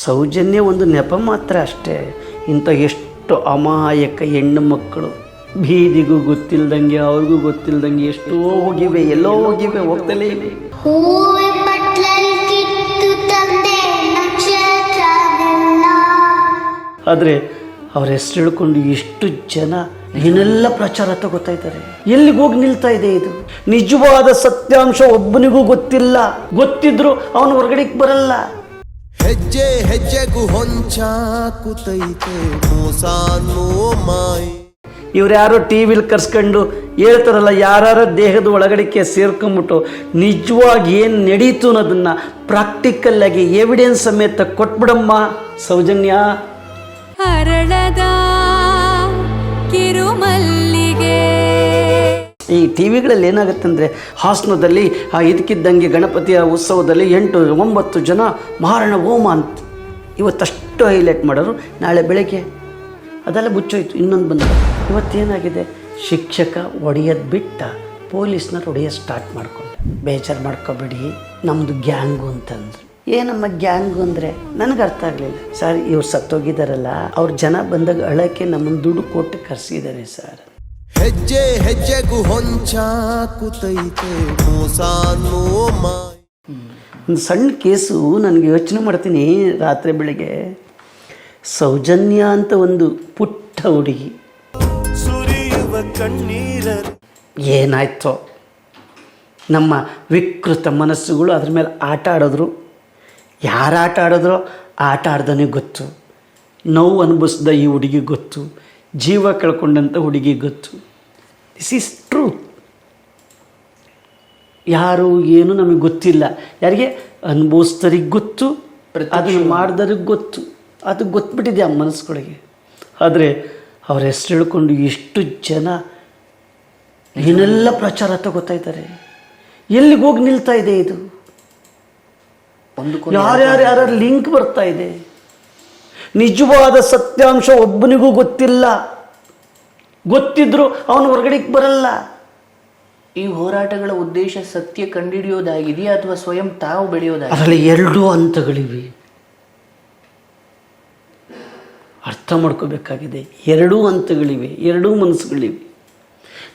ಸೌಜನ್ಯ ಒಂದು ನೆಪ ಮಾತ್ರ ಅಷ್ಟೇ. ಇಂಥ ಎಷ್ಟು ಅಮಾಯಕ ಹೆಣ್ಣು ಮಕ್ಕಳು ಬೀದಿಗೂ ಗೊತ್ತಿಲ್ದಂಗೆ ಅವ್ರಿಗೂ ಗೊತ್ತಿಲ್ದಂಗೆ ಎಷ್ಟೋ ಹೋಗಿವೆ ಎಲ್ಲೋ ಹೋಗಿವೆ ಹೋಗ್ತಲೇ ಇವೆ ಆದರೆ ಅವ್ರ ಹೆಸರು ಹೇಳ್ಕೊಂಡು ಎಷ್ಟು ಜನ ಏನೆಲ್ಲ ಪ್ರಚಾರ ತಗೋತಾ ಇದ್ದಾರೆ. ಎಲ್ಲಿಗೆ ಹೋಗಿ ನಿಲ್ತಾ ಇದೆ ಇದು? ನಿಜವಾದ ಸತ್ಯಾಂಶ ಒಬ್ಬನಿಗೂ ಗೊತ್ತಿಲ್ಲ. ಗೊತ್ತಿದ್ರು ಅವನು ಹೊರಗಡೆಗೆ ಬರಲ್ಲ. ಹೆಜ್ಜೆ ಹೆಜ್ಜೆಗೂ ಹೊಂಚಾಕುತೈತೆ ಮೋಸ ಅನ್ನೋ ಮಾಯ. ಇವ್ರು ಯಾರೋ ಟಿ ವಿಲಿ ಕರ್ಸ್ಕೊಂಡು ಹೇಳ್ತಾರಲ್ಲ ಯಾರ ದೇಹದ ಒಳಗಡೆಕ್ಕೆ ಸೇರ್ಕೊಂಬಿಟ್ಟು ನಿಜವಾಗಿ ಏನು ನಡೀತು ಅನ್ನೋದನ್ನು ಪ್ರಾಕ್ಟಿಕಲ್ ಆಗಿ ಎವಿಡೆನ್ಸ್ ಸಮೇತ ಕೊಟ್ಬಿಡಮ್ಮ ಸೌಜನ್ಯ. ಅರಳದ ಕಿರುಮಲ್ಲಿಗೆ ಈ ಟಿ ವಿಗಳಲ್ಲಿ ಏನಾಗುತ್ತೆ ಅಂದರೆ ಹಾಸನದಲ್ಲಿ, ಆ ಇದಕ್ಕಿದ್ದಂಗೆ ಗಣಪತಿಯ ಉತ್ಸವದಲ್ಲಿ ಎಂಟು, ಒಂಬತ್ತು ಜನ ಮಹಾರಾಣ ಹೋಮ ಅಂತ ಇವತ್ತಷ್ಟು ಹೈಲೈಟ್ ಮಾಡೋರು ನಾಳೆ ಬೆಳಗ್ಗೆ. ಅದೆಲ್ಲ ಮುಚ್ಚೋಯ್ತು, ಇನ್ನೊಂದು ಬಂದ. ಇವತ್ತೇನಾಗಿದೆ? ಶಿಕ್ಷಕ ಒಡೆಯೋದು ಬಿಟ್ಟ ಪೊಲೀಸ್ನವ್ರು ಹೊಡೆಯೋದು ಸ್ಟಾರ್ಟ್ ಮಾಡ್ಕೊಂಡು ಬೇಜಾರು ಮಾಡ್ಕೋಬೇಡಿ ನಮ್ಮದು ಗ್ಯಾಂಗು ಅಂತಂದರು. ಏನಮ್ಮ ಗ್ಯಾಂಗು ಅಂದರೆ? ನನಗೆ ಅರ್ಥ ಆಗಲಿಲ್ಲ. ಸರ್, ಇವ್ರು ಸತ್ತೋಗಿದ್ದಾರಲ್ಲ ಅವ್ರ ಜನ ಬಂದಾಗ ಅಳಕ್ಕೆ ನಮ್ಮನ್ನು ದುಡ್ಡು ಕೊಟ್ಟು ಕರೆಸಿದ್ದಾರೆ ಸರ್. ಹೆಜ್ಜೆ ಹೆಜ್ಜೆಗೂ ಹೊಂಚಾಕುತೈತೆ ಮೋಸ ಅನ್ನೋ ಮಾಯೆ ಒಂದು ಸಣ್ಣ ಕೇಸು ನನಗೆ ಯೋಚನೆ ಮಾಡ್ತೀನಿ ರಾತ್ರಿ ಬೆಳಿಗ್ಗೆ. ಸೌಜನ್ಯ ಅಂತ ಒಂದು ಪುಟ್ಟ ಹುಡುಗಿ. ಸುರಿಯುವ ಕಣ್ಣೀರ ಏನಾಯ್ತೋ. ನಮ್ಮ ವಿಕೃತ ಮನಸ್ಸುಗಳು ಅದ್ರ ಮೇಲೆ ಆಟ ಆಡಿದ್ರು. ಯಾರು ಆಟ ಆಡಿದ್ರೋ ಆಟ ಆಡ್ದನೇ ಗೊತ್ತು. ನೋವು ಅನುಭವಿಸ್ದ ಈ ಹುಡುಗಿ ಗೊತ್ತು. ಜೀವ ಕಳ್ಕೊಂಡಂಥ ಹುಡುಗಿ ಗೊತ್ತು. ದಿಸ್ ಈಸ್ ಟ್ರೂತ್ ಯಾರು ಏನು ನಮಗೆ ಗೊತ್ತಿಲ್ಲ. ಯಾರಿಗೆ ಅನುಭವಿಸ್ತರಿಗೆ ಗೊತ್ತು ಅದನ್ನು ಮಾಡಿದವ್ರಿಗೆ ಗೊತ್ತು. ಅದು ಗೊತ್ತುಬಿಟ್ಟಿದೆ ಆ ಮನಸ್ಸುಗಳಿಗೆ. ಆದರೆ ಅವ್ರ ಹೆಸರು ಹೇಳ್ಕೊಂಡು ಎಷ್ಟು ಜನ ಏನೆಲ್ಲ ಪ್ರಚಾರ ತಗೋತಾ ಇದ್ದಾರೆ. ಎಲ್ಲಿಗೆ ಹೋಗಿ ನಿಲ್ತಾ ಇದೆ ಇದು? ಯಾರ್ಯಾರು ಯಾರ್ಯಾರು ಲಿಂಕ್ ಬರ್ತಾ ಇದೆ? ನಿಜವಾದ ಸತ್ಯಾಂಶ ಒಬ್ಬನಿಗೂ ಗೊತ್ತಿಲ್ಲ. ಗೊತ್ತಿದ್ರು ಅವನು ಹೊರಗಡೆಗೆ ಬರಲ್ಲ. ಈ ಹೋರಾಟಗಳ ಉದ್ದೇಶ ಸತ್ಯ ಕಂಡುಹಿಡಿಯೋದಾಗಿದೆಯಾ ಅಥವಾ ಸ್ವಯಂ ತಾವು ಬೆಳೆಯೋದಾಗಿ ಅದರಲ್ಲಿ ಎರಡೂ ಹಂತಗಳಿವೆ. ಅರ್ಥ ಮಾಡ್ಕೋಬೇಕಾಗಿದೆ. ಎರಡೂ ಹಂತಗಳಿವೆ ಎರಡೂ ಮನಸ್ಸುಗಳಿವೆ.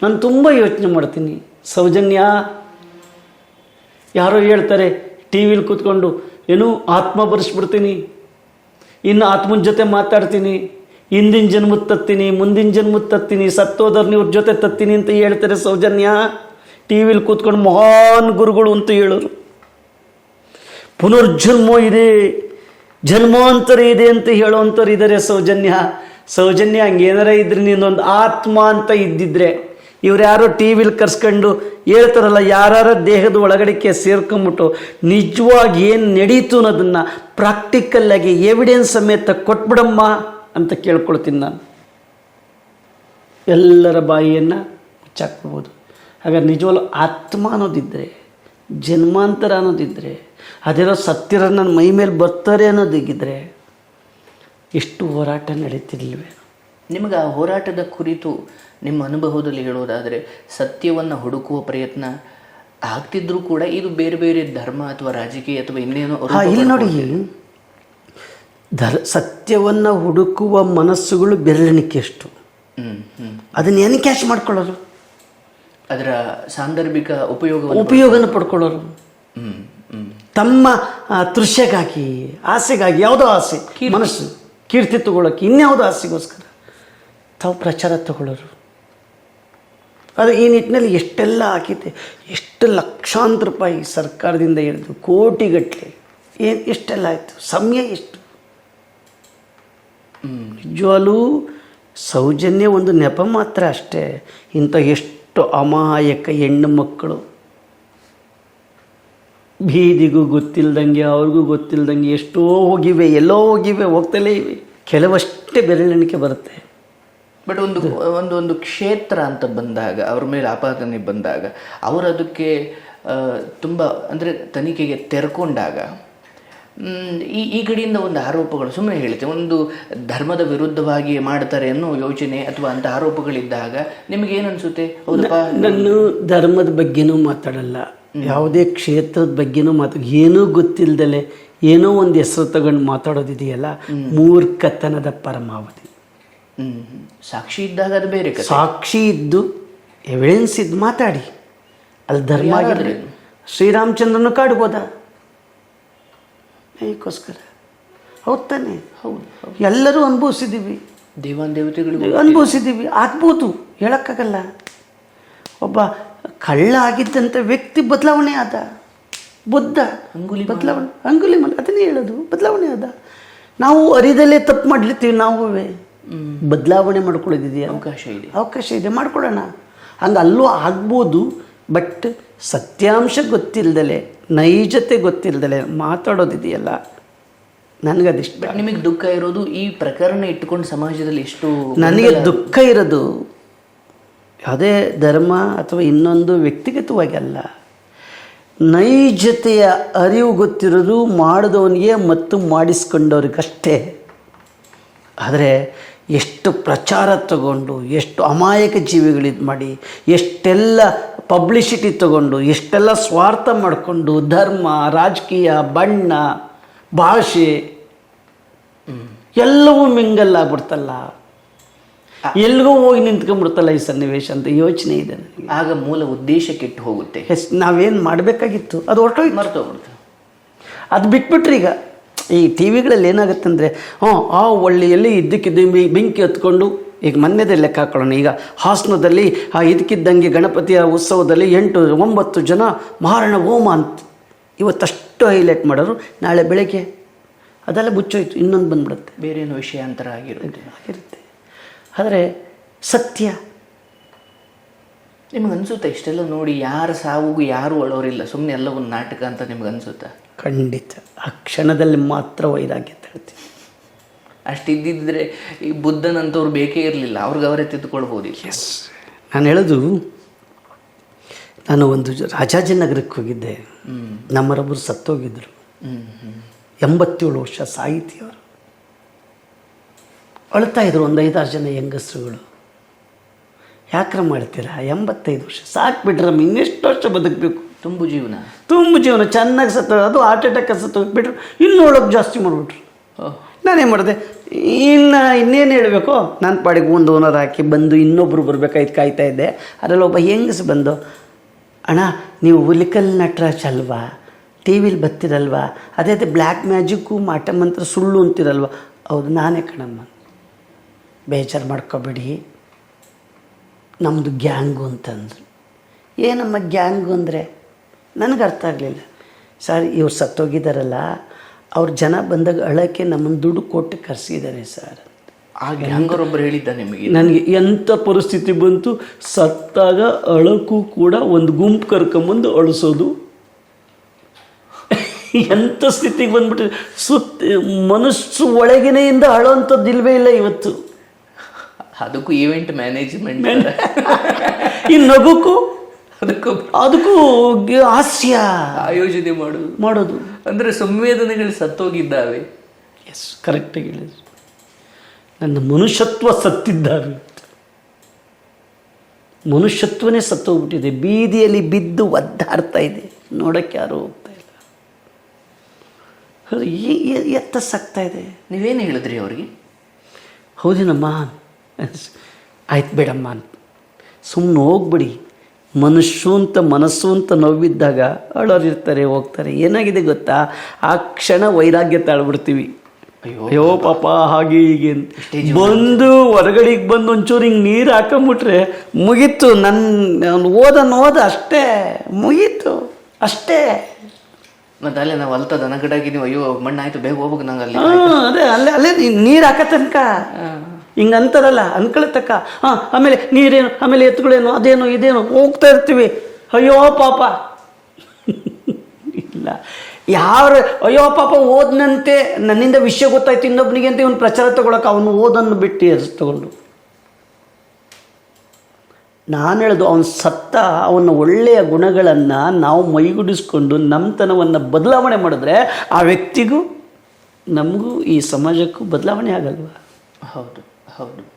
ನಾನು ತುಂಬ ಯೋಚನೆ ಮಾಡ್ತೀನಿ. ಸೌಜನ್ಯ ಯಾರೋ ಹೇಳ್ತಾರೆ ಟಿ ವಿಲಿ ಕೂತ್ಕೊಂಡು ಏನು ಆತ್ಮ ಬರೆಸ್ಬಿಡ್ತೀನಿ ಇನ್ನು ಆತ್ಮನ ಜೊತೆ ಮಾತಾಡ್ತೀನಿ. ಹಿಂದಿನ ಜನ್ಮ ತತ್ತೀನಿ, ಮುಂದಿನ ಜನ್ಮ ತತ್ತೀನಿ ಸತ್ತೋದರ್ನ ಇವ್ರ ಜೊತೆ ತತ್ತೀನಿ ಅಂತ ಹೇಳ್ತಾರೆ ಸೌಜನ್ಯ. ಟಿ ವಿಲಿ ಕೂತ್ಕೊಂಡು ಮಹಾನ್ ಗುರುಗಳು ಅಂತ ಹೇಳೋರು. ಪುನರ್ಜನ್ಮ ಇದೆ, ಜನ್ಮಾಂತರ ಇದೆ ಅಂತ ಹೇಳೋವಂಥವ್ರು ಇದ್ದಾರೆ ಸೌಜನ್ಯ. ಸೌಜನ್ಯ ಹಂಗೇನಾರ ಇದ್ರೆ ನೀನೊಂದು ಆತ್ಮ ಅಂತ ಇದ್ದಿದ್ರೆ ಇವ್ರು ಯಾರೋ ಟಿ ವಿಲಿ ಕರ್ಸ್ಕೊಂಡು ಹೇಳ್ತಾರಲ್ಲ ಯಾರ ದೇಹದ ಒಳಗಡೆಗೆ ಸೇರ್ಕೊಂಬಿಟ್ಟು ನಿಜವಾಗಿ ಏನು ನಡೀತು ಅನ್ನೋದನ್ನು ಪ್ರಾಕ್ಟಿಕಲ್ಲಾಗಿ ಎವಿಡೆನ್ಸ್ ಸಮೇತ ಕೊಟ್ಬಿಡಮ್ಮ ಅಂತ ಕೇಳ್ಕೊಳ್ತೀನಿ ನಾನು. ಎಲ್ಲರ ಬಾಯಿಯನ್ನು ಮುಚ್ಚಾಕ್ಬೋದು ಹಾಗಾದ್ರೆ ನಿಜವಾಗ್ಲು ಆತ್ಮ ಅನ್ನೋದಿದ್ದರೆ ಜನ್ಮಾಂತರ ಅನ್ನೋದಿದ್ದರೆ ಅದೇನೋ ಸತ್ತಿರ ನನ್ನ ಮೈ ಮೇಲೆ ಬರ್ತಾರೆ ಅನ್ನೋದಿಗಿದ್ರೆ ಎಷ್ಟು ಹೋರಾಟ ನಡೀತಿರ್ಲಿಲ್ವೇ ನಿಮಗೆ ಆ ಹೋರಾಟದ ಕುರಿತು ನಿಮ್ಮ ಅನುಭವದಲ್ಲಿ ಹೇಳೋದಾದರೆ ಸತ್ಯವನ್ನು ಹುಡುಕುವ ಪ್ರಯತ್ನ ಆಗ್ತಿದ್ರು ಕೂಡ ಇದು ಬೇರೆ ಬೇರೆ ಧರ್ಮ ಅಥವಾ ರಾಜಕೀಯ ಅಥವಾ ಇನ್ನೇನೋ ಇಲ್ಲಿ ನೋಡಿ. ಧರ್ ಸತ್ಯವನ್ನು ಹುಡುಕುವ ಮನಸ್ಸುಗಳು ಬೆರಳಿಕೆ ಹ್ಮ್ ಹ್ಮ್. ಅದನ್ನ ಏನು ಕ್ಯಾಶ್ ಮಾಡ್ಕೊಳ್ಳೋರು? ಅದರ ಸಾಂದರ್ಭಿಕ ಉಪಯೋಗ ಉಪಯೋಗನ ಪಡ್ಕೊಳ್ಳೋರು. ಹ್ಮ್ ಹ್ಮ್. ತಮ್ಮ ಆ, ತೃಷ್ಯಗಾಗಿ ಆಸೆಗಾಗಿ ಯಾವುದೋ ಆಸೆ ಮನಸ್ಸು ಕೀರ್ತಿ ತಗೊಳ್ಳೋಕೆ ಇನ್ಯಾವುದೋ ಆಸೆಗೋಸ್ಕರ. ತಾವು ಪ್ರಚಾರ ತಗೊಳ್ಳೋರು. ಅದು ಈ ನಿಟ್ಟಿನಲ್ಲಿ ಎಷ್ಟೆಲ್ಲ ಆಗಿದೆ, ಎಷ್ಟು ಲಕ್ಷಾಂತರ ರೂಪಾಯಿ ಸರ್ಕಾರದಿಂದ ಹಿಡಿದು ಕೋಟಿಗಟ್ಟಲೆ ಏನು ಎಷ್ಟೆಲ್ಲ ಆಯಿತು, ಸಮಯ ಎಷ್ಟು? ನಿಜವಾಗಲೂ ಸೌಜನ್ಯ ಒಂದು ನೆಪ ಮಾತ್ರ ಅಷ್ಟೇ, ಇಂಥ ಎಷ್ಟು ಅಮಾಯಕ ಹೆಣ್ಣು ಮಕ್ಕಳು. ಬೀದಿಗೂ ಗೊತ್ತಿಲ್ದಂಗೆ, ಅವ್ರಿಗೂ ಗೊತ್ತಿಲ್ದಂಗೆ ಎಷ್ಟೋ ಹೋಗಿವೆ, ಎಲ್ಲೋ ಹೋಗಿವೆ, ಹೋಗ್ತಲೇ ಇವೆ. ಕೆಲವಷ್ಟೇ ಬೆರಳೆಣಿಕೆ ಬರುತ್ತೆ. ಬಟ್ ಒಂದು ಒಂದು ಒಂದು ಕ್ಷೇತ್ರ ಅಂತ ಬಂದಾಗ ಅವ್ರ ಮೇಲೆ ಆಪಾದನೆ ಬಂದಾಗ ಅವರು ಅದಕ್ಕೆ ತುಂಬ ಅಂದರೆ ತನಿಖೆಗೆ ತೆರ್ಕೊಂಡಾಗ ಈ ಈ ಕಡೆಯಿಂದ ಒಂದು ಆರೋಪಗಳು ಸುಮ್ಮನೆ ಹೇಳುತ್ತೆ ಒಂದು ಧರ್ಮದ ವಿರುದ್ಧವಾಗಿ ಮಾಡ್ತಾರೆ ಅನ್ನೋ ಯೋಚನೆ ಅಥವಾ ಅಂತ ಆರೋಪಗಳಿದ್ದಾಗ ನಿಮಗೆ ಏನು ಅನ್ಸುತ್ತೆ? ನನ್ನ ನಾನು ಧರ್ಮದ ಬಗ್ಗೆನೂ ಮಾತಾಡಲ್ಲ. ಯಾವುದೇ ಕ್ಷೇತ್ರದ ಬಗ್ಗೆನೂ ಮಾತು ಏನೂ ಗೊತ್ತಿಲ್ಲದಲೆ ಏನೋ ಒಂದು ಹೆಸರು ತಗೊಂಡು ಮಾತಾಡೋದಿದೆಯಲ್ಲ? ಮೂರ್ಖತನದ ಪರಮಾವಧಿ. ಸಾಕ್ಷಿ ಇದ್ದಾಗ ಅದು ಬೇರೆ ಸಾಕ್ಷಿ ಇದ್ದು ಎವಿಡೆನ್ಸ್ ಇದ್ದು ಮಾತಾಡಿ. ಅಲ್ಲಿ ಧರ್ಮ ಆಗಿದ್ರೆ ಶ್ರೀರಾಮಚಂದ್ರನು ಕಾಡ್ಬೋದ ಅದಕ್ಕೋಸ್ಕರ ಹೌದ್ ತಾನೆ? ಹೌದು. ಎಲ್ಲರೂ ಅನುಭವಿಸಿದ್ದೀವಿ. ದೇವಾನ್ ದೇವತೆಗಳು ಅನುಭವಿಸಿದ್ದೀವಿ. ಆಗ್ಬೋದು ಹೇಳಕ್ಕಾಗಲ್ಲ. ಒಬ್ಬ ಕಳ್ಳ ಆಗಿದ್ದಂಥ ವ್ಯಕ್ತಿ ಬದಲಾವಣೆ ಆದ. ಬುದ್ಧ. ಅಂಗುಲಿ ಬದಲಾವಣೆ. ಅಂಗುಲಿಮಾಲ ಅದನ್ನೇ ಹೇಳೋದು. ಬದಲಾವಣೆ ಆದ. ನಾವು ಅರಿದಲ್ಲೇ ತಪ್ಪು ಮಾಡ್ಲಿತ್ತೀವಿ ನಾವುವೇ. ಬದಲಾವಣೆ ಮಾಡ್ಕೊಳ್ಳೋದಿದೆಯಾ? ಅವಕಾಶ ಇದೆ. ಅವಕಾಶ ಇದೆ ಮಾಡ್ಕೊಳ್ಳೋಣ. ಹಂಗೆ ಅಲ್ಲೂ ಆಗ್ಬೋದು ಬಟ್ ಸತ್ಯಾಂಶ ಗೊತ್ತಿಲ್ಲದಲೆ ನೈಜತೆ ಗೊತ್ತಿಲ್ದಲೆ ಮಾತಾಡೋದಿದೆಯಲ್ಲ? ನನಗದಿಷ್ಟ. ನಿಮಗೆ ದುಃಖ ಇರೋದು ಈ ಪ್ರಕರಣ ಇಟ್ಟುಕೊಂಡು ಸಮಾಜದಲ್ಲಿ ಎಷ್ಟು ನನಗೆ ದುಃಖ ಇರೋದು ಯಾವುದೇ ಧರ್ಮ ಅಥವಾ ಇನ್ನೊಂದು ವ್ಯಕ್ತಿಗತವಾಗಿ ಅಲ್ಲ. ನೈಜತೆಯ ಅರಿವು ಗೊತ್ತಿರೋದು ಮಾಡಿದವನಿಗೆ ಮತ್ತು ಮಾಡಿಸ್ಕೊಂಡವ್ರಿಗಷ್ಟೇ. ಆದರೆ ಎಷ್ಟು ಪ್ರಚಾರ ತಗೊಂಡು ಎಷ್ಟು ಅಮಾಯಕ ಜೀವಿಗಳಿದು ಮಾಡಿ ಎಷ್ಟೆಲ್ಲ ಪಬ್ಲಿಸಿಟಿ ತಗೊಂಡು ಎಷ್ಟೆಲ್ಲ ಸ್ವಾರ್ಥ ಮಾಡಿಕೊಂಡು ಧರ್ಮ ರಾಜಕೀಯ ಬಣ್ಣ ಭಾಷೆ ಎಲ್ಲವೂ ಮಿಂಗಲ್ ಆಗ್ಬಿಡ್ತಲ್ಲ. ಎಲ್ಗೂ ಹೋಗಿ ನಿಂತ್ಕೊಂಡ್ಬಿಡ್ತಲ್ಲ ಈ ಸನ್ನಿವೇಶ ಅಂತ ಯೋಚನೆ ಇದೆ ನನಗೆ. ಆಗ ಮೂಲ ಉದ್ದೇಶ ಕೆಟ್ಟು ಹೋಗುತ್ತೆ. ಎಸ್ ನಾವೇನು ಮಾಡಬೇಕಾಗಿತ್ತು? ಅದು ಹೊರಟೋಗಿ ಮರ್ತೋಗ್ಬಿಡ್ತು. ಅದು ಬಿಟ್ಬಿಟ್ರಿ ಈಗ. ಈ ಟಿ ವಿಗಳಲ್ಲಿ ಏನಾಗುತ್ತೆ ಅಂದರೆ ಹ್ಞೂ ಆ ಒಳ್ಳೆಯಲ್ಲಿ ಇದ್ದಕ್ಕಿದ್ದು ಬೆಂಕಿ ಹತ್ಕೊಂಡು ಈಗ ಮೊನ್ನೆದೇ ಲೆಕ್ಕ ಹಾಕೊಳ್ಳೋಣ ಈಗ ಹಾಸನದಲ್ಲಿ ಆ ಇದಕ್ಕಿದ್ದಂಗೆ ಗಣಪತಿಯ ಉತ್ಸವದಲ್ಲಿ ಎಂಟು ಒಂಬತ್ತು ಜನ ಮಾರಣ ಹೋಮ ಅಂತ ಇವತ್ತಷ್ಟು ಹೈಲೈಟ್ ಮಾಡೋರು ನಾಳೆ ಬೆಳಗ್ಗೆ. ಅದೆಲ್ಲ ಮುಚ್ಚೋಯ್ತು ಇನ್ನೊಂದು ಬಂದ್ಬಿಡುತ್ತೆ. ಬೇರೆ ಏನೋ ವಿಷಯಾಂತರ ಆಗಿರುತ್ತೆ. ಆಗಿರುತ್ತೆ. ಆದರೆ ಸತ್ಯ. ನಿಮ್ಗೆ ಅನಿಸುತ್ತೆ ಇಷ್ಟೆಲ್ಲ ನೋಡಿ ಯಾರ ಸಾವಿಗೂ ಯಾರು ಒಳೋರಿಲ್ಲ ಸುಮ್ಮನೆ ಎಲ್ಲ ಒಂದು ನಾಟಕ ಅಂತ ನಿಮ್ಗೆ ಅನ್ಸುತ್ತಾ ಖಂಡಿತ. ಆ ಕ್ಷಣದಲ್ಲಿ ಮಾತ್ರ ವೈರಾಗ್ಯ ಅಂತ ಹೇಳ್ತೀನಿ ಅಷ್ಟಿದ್ದಿದ್ರೆ ಈ ಬುದ್ಧನಂತವ್ರು ಬೇಕೇ ಇರಲಿಲ್ಲ ಅವ್ರಿಗೆ ಅವರೇ ತಿದ್ದುಕೊಳ್ಬೋದು ಎಸ್ ನಾನು ಹೇಳೋದು ನಾನು ಒಂದು ರಾಜಾಜಿನಗರಕ್ಕೆ ಹೋಗಿದ್ದೆ. ನಮ್ಮರೊಬ್ಬರು ಸತ್ತೋಗಿದ್ದರು ಎಂಬತ್ತೇಳು ವರ್ಷ ಸಾಹಿತಿಯವರು. ಅಳ್ತಾ ಇದ್ರು ಒಂದು ಐದಾರು ಜನ ಹೆಂಗಸರುಗಳು. ಯಾಕ್ರ ಮಾಡ್ತೀರಾ? ಎಂಬತ್ತೈದು ವರ್ಷ. ಸಾಕು ಬಿಡ್ರಮ್ಮ ಇನ್ನೆಷ್ಟು ವರ್ಷ ಬದುಕಬೇಕು? ತುಂಬು ಜೀವನ. ತುಂಬ ಜೀವನ. ಚೆನ್ನಾಗಿ ಸತ್ತ ಅದು ಹಾರ್ಟ್ ಅಟ್ಯಾಕ್ ಸತ್ತ ಬಿಟ್ರು ಇನ್ನು ನೋಡೋಕೆ ಜಾಸ್ತಿ ಮಾಡಿಬಿಟ್ರು. ಓಹ್. ನಾನೇನು ಮಾಡಿದೆ? ಇನ್ನು ಇನ್ನೇನು ಹೇಳಬೇಕು? ನಾನು ಪಾಡಿಗೆ ಒಂದು ಓನರ್ ಹಾಕಿ ಬಂದು ಇನ್ನೊಬ್ಬರು ಬರ್ಬೇಕಾಯ್ತು ಕಾಯ್ತಾ ಇದ್ದೆ. ಅದರಲ್ಲಿ ಒಬ್ಬ ಹೆಂಗಸು ಬಂದು ಅಣ್ಣ ನೀವು ಹುಲಿಕಲ್ ನಟರಾಜ್ ಅಲ್ವಾ ಟಿ ವಿಲಿ ಬರ್ತಿರಲ್ವಾ ಅದೇ ಅದೇ ಬ್ಲ್ಯಾಕ್ ಮ್ಯಾಜಿಕ್ಕು ಮಾಟ ಮಂತ್ರ ಸುಳ್ಳು ಅಂತಿರಲ್ವ? ಹೌದು ನಾನೇ ಕಣಮ್ಮ. ಬೇಜಾರು ಮಾಡ್ಕೋಬೇಡಿ. ನಮ್ಮದು ಗ್ಯಾಂಗು ಅಂತಂದರು. ಏನಮ್ಮ ಗ್ಯಾಂಗು ಅಂದರೆ? ನನಗೆ ಅರ್ಥ ಆಗಲಿಲ್ಲ. ಸರ್ ಇವ್ರು ಸತ್ತೋಗಿದ್ದಾರಲ್ಲ ಅವ್ರ ಜನ ಬಂದಾಗ ಅಳಕ್ಕೆ ನಮ್ಮನ್ನು ದುಡ್ಡು ಕೊಟ್ಟು ಕರೆಸಿದ್ದಾರೆ ಸರ್. ಆಗ ಹಂಗರೊಬ್ಬರು ಹೇಳಿದ್ದ ನಿಮಗೆ? ನನಗೆ ಎಂಥ ಪರಿಸ್ಥಿತಿ ಬಂತು ಸತ್ತಾಗ ಅಳಕು ಕೂಡ ಒಂದು ಗುಂಪು ಕರ್ಕೊಂಬಂದು ಅಳಿಸೋದು. ಎಂಥ ಸ್ಥಿತಿಗೆ ಬಂದ್ಬಿಟ್ಟು ಸುತ್ತ ಮನಸ್ಸು ಒಳಗಿನೆಯಿಂದ ಅಳೋಂಥದ್ದು ಇಲ್ವೇ ಇಲ್ಲ ಇವತ್ತು. ಅದಕ್ಕೂ ಈವೆಂಟ್ ಮ್ಯಾನೇಜ್ಮೆಂಟ್ ಈ ನಗುಕ್ಕೂ ಅದಕ್ಕೂ ಅದಕ್ಕೂ ಹಾಸ್ಯ ಆಯೋಜನೆ ಮಾಡೋದು. ಮಾಡೋದು. ಅಂದರೆ ಸಂವೇದನೆಗಳು ಸತ್ತೋಗಿದ್ದಾವೆ. ಎಸ್ ಕರೆಕ್ಟಾಗಿ ಹೇಳಿದ್ರು. ನನ್ನ ಮನುಷ್ಯತ್ವ ಸತ್ತಿದ್ದಾವೆ. ಮನುಷ್ಯತ್ವನೇ ಸತ್ತೋಗ್ಬಿಟ್ಟಿದೆ. ಬೀದಿಯಲ್ಲಿ ಬಿದ್ದು ಒದ್ದಾಡ್ತಾ ಇದೆ. ನೋಡೋಕ್ಕೆ ಯಾರೂ ಹೋಗ್ತಾ ಇಲ್ಲ. ಎತ್ತ ಸಾಕ್ತಾ ಇದೆ? ನೀವೇನು ಹೇಳಿದ್ರಿ ಅವ್ರಿಗೆ? ಹೌದೇನಮ್ಮ ಆಯ್ತು ಬೇಡಮ್ಮ ಅಂತ. ಸುಮ್ಮನೆ ಹೋಗ್ಬಿಡಿ. ಮನುಷ್ಯು ಅಂತ ಮನಸ್ಸು ಅಂತ ನೋವಿದ್ದಾಗ ಅಳೋರು ಇರ್ತಾರೆ ಹೋಗ್ತಾರೆ. ಏನಾಗಿದೆ ಗೊತ್ತಾ? ಆ ಕ್ಷಣ ವೈರಾಗ್ಯ ತಾಳ್ಬಿಡ್ತೀವಿ. ಅಯ್ಯೋ ಅಯ್ಯೋ ಪಾಪ ಹಾಗೆ ಹೀಗೆ ಬಂದು ಹೊರಗಡೆಗೆ ಬಂದು ಒಂಚೂರು ಹಿಂಗೆ ನೀರು ಹಾಕೊಂಬಿಟ್ರೆ ಮುಗೀತು. ನನ್ನ ಓದನ್ನು ಓದ ಅಷ್ಟೇ. ಮುಗೀತು. ಅಷ್ಟೇ. ಮತ್ತೆ ಅಲ್ಲೇ ನಾವು ಅಲ್ತ ದನಗಡಾಗಿ ನೀವು ಅಯ್ಯೋ ಮಣ್ಣಾಯ್ತು ಬೇಗ ಹೋಗ್ಬೇಕು ನಂಗೆ ಅಲ್ಲಿ. ಅದೇ ಅಲ್ಲೇ ಅಲ್ಲೇ ನೀರು ಹಾಕೋ ತನಕ. ಹಿಂಗೆ ಅಂತಾರಲ್ಲ ಅನ್ಕೊಳ್ಳೋ ತನಕ ಹಾಂ, ಆಮೇಲೆ ನೀರೇನು, ಆಮೇಲೆ ಎತ್ತುಗಳೇನು, ಅದೇನು, ಇದೇನು, ಹೋಗ್ತಾ ಇರ್ತೀವಿ. ಅಯ್ಯೋ, ಪಾಪ. ಇಲ್ಲ. ಯಾರು, ಅಯ್ಯೋ, ಪಾಪ, ಓದ್ನಂತೆ, ನನ್ನಿಂದ ವಿಷಯ ಗೊತ್ತಾಯ್ತು ಇನ್ನೊಬ್ಬನಿಗೆ ಅಂತ ಇವನು ಪ್ರಚಾರ ತಗೊಳಕ್ಕೆ ಅವನು ಓದನ್ನು ಬಿಟ್ಟು ಎಸ್ ತಗೊಂಡು. ನಾನು ಹೇಳೋದು, ಅವನು ಸತ್ತ, ಅವನ ಒಳ್ಳೆಯ ಗುಣಗಳನ್ನು ನಾವು ಮೈಗೂಡಿಸ್ಕೊಂಡು ನಮ್ಮತನವನ್ನು ಬದಲಾವಣೆ ಮಾಡಿದ್ರೆ ಆ ವ್ಯಕ್ತಿಗೂ, ನಮಗೂ ಈ ಸಮಾಜಕ್ಕೂ ಬದಲಾವಣೆ ಆಗಲ್ವಾ? ಹೌದು. ಹೌದು.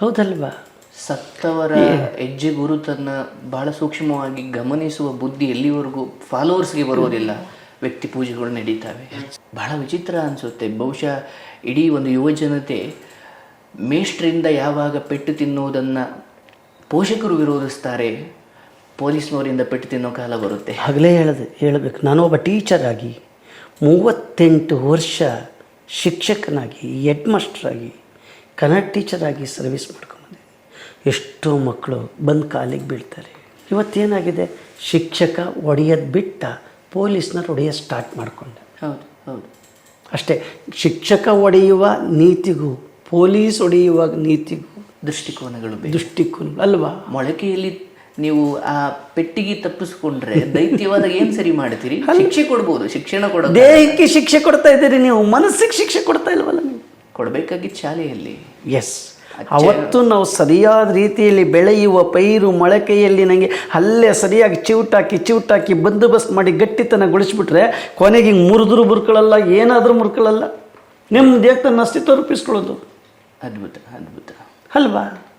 ಹೌದಲ್ವಾ? ಸತ್ತವರ ಹೆಜ್ಜೆ ಗುರುತನ್ನ ಬಹಳ ಸೂಕ್ಷ್ಮವಾಗಿ ಗಮನಿಸುವ ಬುದ್ಧಿ ಎಲ್ಲಿವರೆಗೂ ಫಾಲೋವರ್ಸ್ಗೆ ಬರೋದಿಲ್ಲ ವ್ಯಕ್ತಿ ಪೂಜೆಗಳು ನಡೀತವೆ. ಬಹಳ ವಿಚಿತ್ರ ಅನಿಸುತ್ತೆ. ಬಹುಶಃ ಇಡೀ ಒಂದು ಯುವಜನತೆ ಮೇಷ್ಟ್ರಿಂದ ಯಾವಾಗ ಪೆಟ್ಟು ತಿನ್ನುವುದನ್ನು ಪೋಷಕರು ವಿರೋಧಿಸ್ತಾರೆ ಪೊಲೀಸ್ನವರಿಂದ ಪೆಟ್ಟು ತಿನ್ನೋ ಕಾಲ ಬರುತ್ತೆ. ಆಗಲೇ ಹೇಳದೆ ಹೇಳಬೇಕು. ನಾನು ಒಬ್ಬ ಟೀಚರ್ ಆಗಿ ಮೂವತ್ತೆಂಟು ವರ್ಷ ಶಿಕ್ಷಕನಾಗಿ ಹೆಡ್ ಮಾಸ್ಟ್ರಾಗಿ ಕನ್ನಡ ಟೀಚರ್ ಆಗಿ ಸರ್ವಿಸ್ ಮಾಡ್ಕೊಂಬಂದೆ. ಎಷ್ಟೋ ಮಕ್ಕಳು ಬಂದು ಕಾಲಿಗೆ ಬೀಳ್ತಾರೆ. ಇವತ್ತೇನಾಗಿದೆ? ಶಿಕ್ಷಕ ಒಡೆಯೋದು ಬಿಟ್ಟ ಪೊಲೀಸ್ನ ಹೊಡೆಯೋದು ಸ್ಟಾರ್ಟ್ ಮಾಡಿಕೊಂಡೆ. ಹೌದು ಹೌದು. ಅಷ್ಟೇ ಶಿಕ್ಷಕ ಒಡೆಯುವ ನೀತಿಗೂ ಪೊಲೀಸ್ ಒಡೆಯುವ ನೀತಿಗೂ ದೃಷ್ಟಿಕೋನಗಳು ದೃಷ್ಟಿಕೋನ ಅಲ್ವಾ? ಮೊಳಕೆಯಲ್ಲಿ ನೀವು ಆ ಪೆಟ್ಟಿಗೆ ತಪ್ಪಿಸ್ಕೊಂಡ್ರೆ ದೈತ್ಯವಾದ ಏನು ಸರಿ ಮಾಡ್ತೀರಿ ಶಿಕ್ಷೆ ಕೊಡ್ಬೋದು ಶಿಕ್ಷಣ ಕೊಡೋದು ದೇಹಕ್ಕೆ ಶಿಕ್ಷೆ ಕೊಡ್ತಾ ಇದ್ದೀರಿ ನೀವು ಮನಸ್ಸಿಗೆ ಶಿಕ್ಷೆ ಕೊಡ್ತಾ ಇಲ್ವಲ್ಲ ನೀವು? ಕೊಡ್ಬೇಕಾಗಿದ್ದ ಶಾಲೆಯಲ್ಲಿ ಎಸ್ ಅವತ್ತು ನಾವು ಸರಿಯಾದ ರೀತಿಯಲ್ಲಿ ಬೆಳೆಯುವ ಪೈರು ಮೊಳಕೆಯಲ್ಲಿ ನನಗೆ ಅಲ್ಲೇ ಸರಿಯಾಗಿ ಚಿವುಟಾಕಿ ಚಿವುಟಾಕಿ ಬಂದೋಬಸ್ತ್ ಮಾಡಿ ಗಟ್ಟಿತನಗೊಳಿಸ್ಬಿಟ್ರೆ ಕೊನೆಗೆ ಹಿಂಗೆ ಮುರಿದ್ರು ಮುರ್ಕೊಳ್ಳಲ್ಲ ಏನಾದರೂ ಮುರ್ಕೊಳ್ಳಲ್ಲ ನಿಮ್ಮ ದೇಹಕ್ಕೆ ತನ್ನ ಅಸ್ತಿತ್ವ ರೂಪಿಸ್ಕೊಳ್ಳೋದು. ಅದ್ಭುತ ಅದ್ಭುತ. ಅಲ್ವಾ?